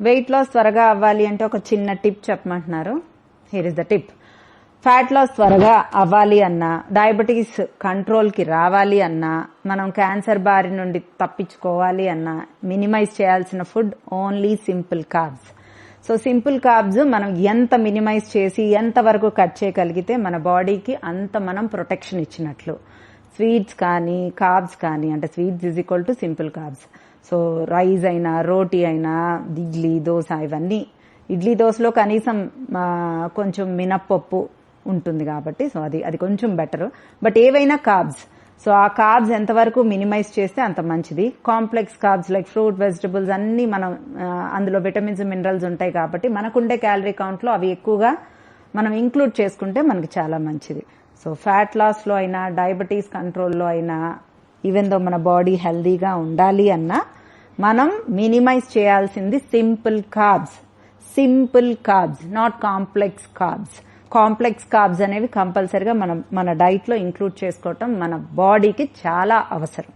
Weight loss త్వరగా అవ్వాలి అంటే ఒక చిన్న tip చెప్పమంటున్నారు. Here is the tip fat loss త్వరగా అవ్వాలి అన్నా డయాబెటీస్ కంట్రోల్కి రావాలి అన్నా మనం క్యాన్సర్ బారి నుండి తప్పించుకోవాలి అన్నా మినిమైజ్ చేయాల్సిన food only simple carbs so simple carbs మనం ఎంత మినిమైజ్ చేసి ఎంత వరకు కట్ చేయగలిగితే మన బాడీకి అంత మనం ప్రొటెక్షన్ ఇచ్చినట్లు. స్వీట్స్ కానీ కార్బ్స్ కానీ అంటే sweets is equal to simple carbs so rice అయినా రోటీ అయినా ఇడ్లీ దోశ ఇవన్నీ ఇడ్లీ దోశలో కనీసం కొంచెం మినప్పప్పు ఉంటుంది కాబట్టి సో అది అది కొంచెం బెటర్ బట్ ఏవైనా కార్బ్స్ సో ఆ కార్బ్స్ ఎంతవరకు మినిమైజ్ చేస్తే అంత మంచిది. Complex carbs like fruit vegetables అన్ని మనం అందులో విటమిన్స్ మినరల్స్ ఉంటాయి కాబట్టి మనకుండే క్యాలరీ కౌంట్లో అవి ఎక్కువగా మనం ఇంక్లూడ్ చేసుకుంటే మనకి చాలా మంచిది. సో ఫ్యాట్ లాస్లో అయినా డయాబెటీస్ కంట్రోల్లో అయినా ఈవెన్ దో మన బాడీ హెల్దీగా ఉండాలి అన్నా మనం మినిమైజ్ చేయాల్సింది simple carbs simple carbs not complex carbs complex carbs అనేవి కంపల్సరిగా మనం మన డైట్లో ఇంక్లూడ్ చేసుకోవటం మన బాడీకి చాలా అవసరం.